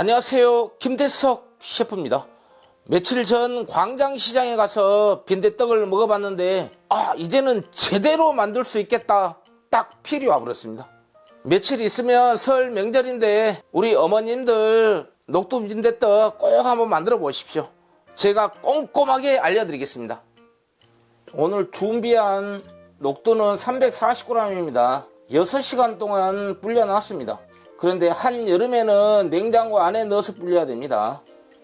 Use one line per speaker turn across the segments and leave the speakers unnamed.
안녕하세요. 김대석 셰프입니다. 며칠 전 광장시장에 가서 빈대떡을 먹어봤는데, 아, 이제는 제대로 만들 수 있겠다. 딱 필이 와버렸습니다. 며칠 있으면 설 명절인데, 우리 어머님들 녹두 빈대떡 꼭 한번 만들어 보십시오. 제가 꼼꼼하게 알려드리겠습니다. 오늘 준비한 녹두는 340g입니다. 6시간 동안 불려놨습니다. 그런데 한여름에는 냉장고 안에 넣어서 불려야 됩니다.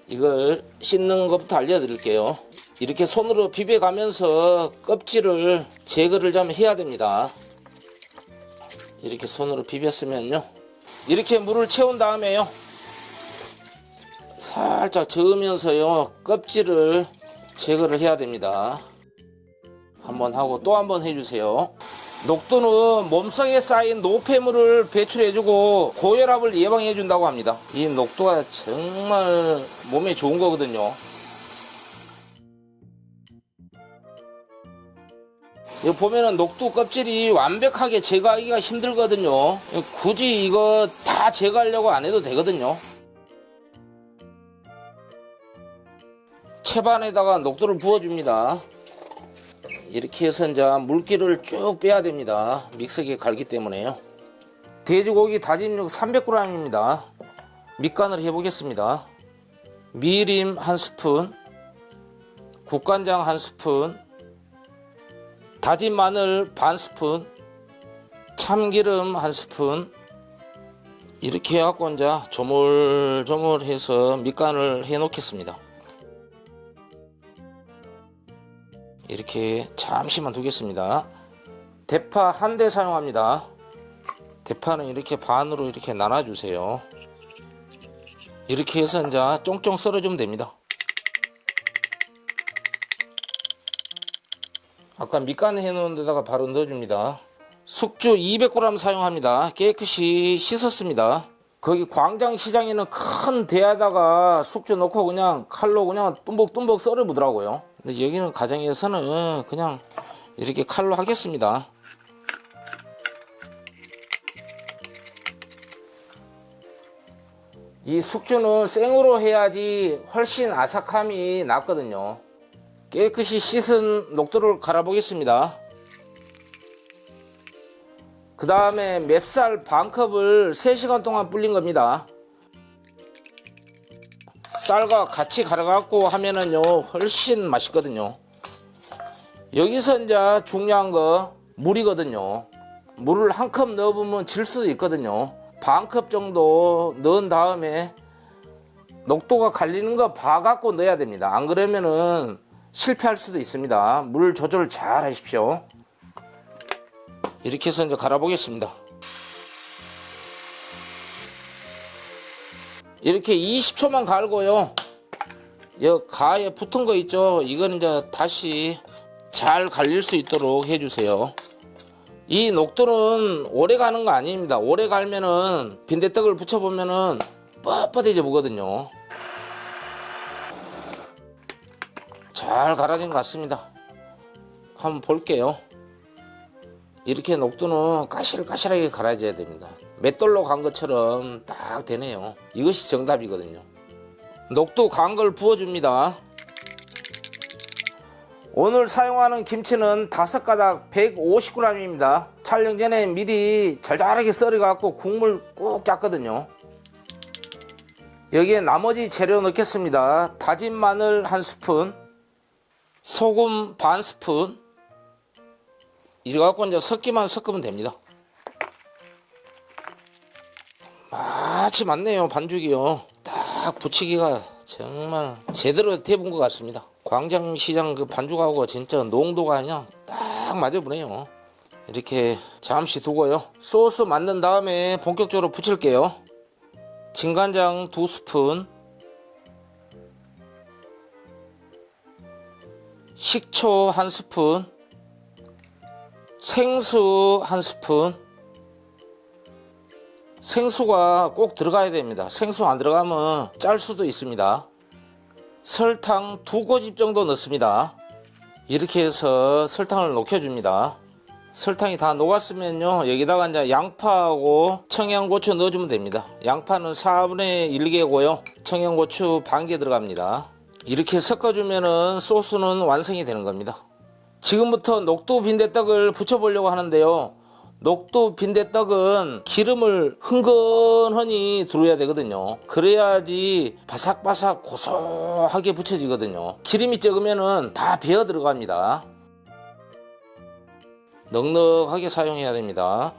이걸 씻는 것부터 알려드릴게요. 이렇게 손으로 비벼가면서 껍질을 제거를 좀 해야 됩니다. 이렇게 손으로 비볐으면요. 이렇게 물을 채운 다음에요. 살짝 저으면서요. 껍질을 제거를 해야 됩니다. 한번 하고 또 한 번 해주세요. 녹두는 몸속에 쌓인 노폐물을 배출해주고 고혈압을 예방해준다고 합니다. 이 녹두가 정말 몸에 좋은 거거든요. 여기 보면은 녹두 껍질이 완벽하게 제거하기가 힘들거든요. 굳이 이거 다 제거하려고 안 해도 되거든요. 채반에다가 녹두를 부어줍니다. 이렇게 해서 이제 물기를 쭉 빼야 됩니다. 믹서기에 갈기 때문에요. 돼지고기 다진 육 300g입니다. 밑간을 해보겠습니다. 미림 한 스푼, 국간장 한 스푼, 다진 마늘 반 스푼, 참기름 한 스푼, 이렇게 해갖고 이제 조물조물해서 밑간을 해 놓겠습니다. 이렇게 잠시만 두겠습니다. 대파 한 대 사용합니다. 대파는 이렇게 반으로 이렇게 나눠주세요. 이렇게 해서 이제 쫑쫑 썰어주면 됩니다. 아까 밑간 해놓은 데다가 바로 넣어줍니다. 숙주 200g 사용합니다. 깨끗이 씻었습니다. 거기 광장시장에는 큰 대에다가 숙주 넣고 그냥 칼로 그냥 뚱벅뚱벅 썰어보더라고요. 근데 여기는 가정에서는 그냥 이렇게 칼로 하겠습니다. 이 숙주는 생으로 해야지 훨씬 아삭함이 낫거든요. 깨끗이 씻은 녹두를 갈아보겠습니다. 그 다음에 맵쌀 반컵을 3시간 동안 불린 겁니다. 쌀과 같이 갈아갖고 하면은요, 훨씬 맛있거든요. 여기서 이제 중요한 거, 물이거든요. 물을 한 컵 넣어보면 질 수도 있거든요. 반 컵 정도 넣은 다음에 녹도가 갈리는 거 봐갖고 넣어야 됩니다. 안 그러면은 실패할 수도 있습니다. 물 조절 잘 하십시오. 이렇게 해서 이제 갈아 보겠습니다. 이렇게 20초만 갈고요. 여 가에 붙은 거 있죠? 이건 이제 다시 잘 갈릴 수 있도록 해주세요. 이 녹두는 오래 가는 거 아닙니다. 오래 갈면은 빈대떡을 붙여보면은 뻣뻣해져 보거든요. 잘 갈아진 것 같습니다. 한번 볼게요. 이렇게 녹두는 까실까실하게 갈아져야 됩니다. 맷돌로 간 것처럼 딱 되네요. 이것이 정답이거든요. 녹두 간 걸 부어줍니다. 오늘 사용하는 김치는 다섯 가닥 150g입니다. 촬영 전에 미리 잘잘하게 썰어갖고 국물 꼭 짰거든요. 여기에 나머지 재료 넣겠습니다. 다진 마늘 한 스푼, 소금 반 스푼, 이래 갖고 이제 섞기만 섞으면 됩니다. 마치 맞네요 반죽이요. 딱 붙이기가 정말 제대로 돼본 것 같습니다. 광장시장 그 반죽하고 진짜 농도가 그냥 딱 맞아보네요. 이렇게 잠시 두고요. 소스 만든 다음에 본격적으로 부칠게요. 진간장 두 스푼, 식초 한 스푼, 생수 한 스푼. 생수가 꼭 들어가야 됩니다. 생수 안 들어가면 짤 수도 있습니다. 설탕 두 꼬집 정도 넣습니다. 이렇게 해서 설탕을 녹여줍니다. 설탕이 다 녹았으면요 여기다가 이제 양파하고 청양고추 넣어주면 됩니다 양파는 4분의 1개고요 청양고추 반 개 들어갑니다 이렇게 섞어주면은 소스는 완성이 되는 겁니다 지금부터 녹두 빈대떡을 부쳐보려고 하는데요 녹두 빈대떡은 기름을 흥건하니 두르야 되거든요 그래야지 바삭바삭 고소하게 부쳐지거든요 기름이 적으면은 다 배어 들어갑니다 넉넉하게 사용해야 됩니다.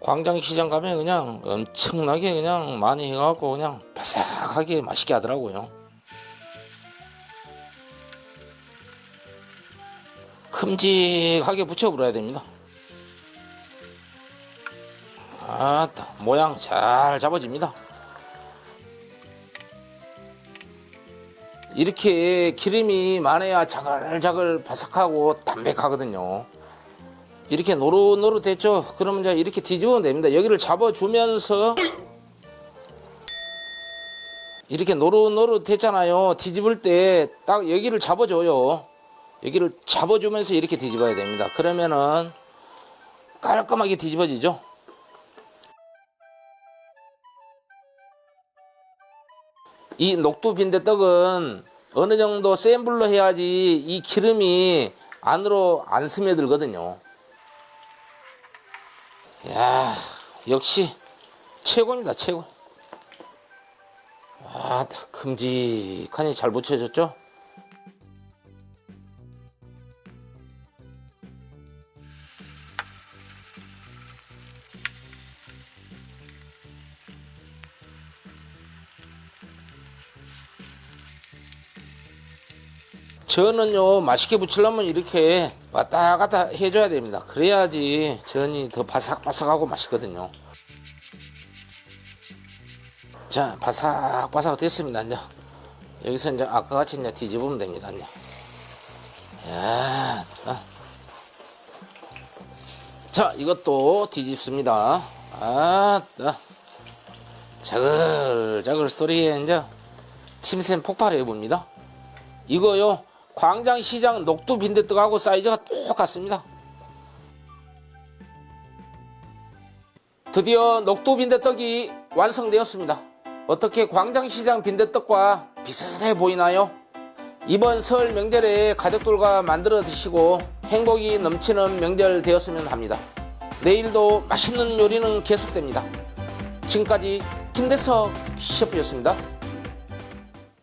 광장시장 가면 그냥 엄청나게 그냥 많이 해갖고 그냥 바삭하게 맛있게 하더라고요. 큼직하게 붙여버려야 됩니다. 아따 모양 잘 잡아집니다. 이렇게 기름이 많아야 자글자글 바삭하고 담백하거든요. 이렇게 노릇노릇했죠? 그러면 이제 이렇게 뒤집으면 됩니다. 여기를 잡아주면서 이렇게 노릇노릇했잖아요. 뒤집을 때 딱 여기를 잡아줘요. 여기를 잡아주면서 이렇게 뒤집어야 됩니다. 그러면은 깔끔하게 뒤집어지죠? 이 녹두 빈대떡은 어느 정도 센 불로 해야지 이 기름이 안으로 안 스며들거든요. 야 역시 최고입니다, 최고. 와, 다 큼직하니 잘 붙여졌죠? 전은요 맛있게 부치려면 이렇게 왔다 갔다 해줘야 됩니다. 그래야지 전이 더 바삭바삭하고 맛있거든요. 자 바삭바삭 됐습니다. 이제 여기서 이제 아까 같이 이제 뒤집으면 됩니다. 이제. 야, 아. 자 이것도 뒤집습니다. 아, 아. 자글자글 소리에 이제 침샘 폭발해 봅니다. 이거요 광장시장 녹두 빈대떡하고 사이즈가 똑같습니다. 드디어 녹두 빈대떡이 완성되었습니다. 어떻게 광장시장 빈대떡과 비슷해 보이나요? 이번 설 명절에 가족들과 만들어 드시고 행복이 넘치는 명절 되었으면 합니다. 내일도 맛있는 요리는 계속됩니다. 지금까지 김대석 셰프였습니다.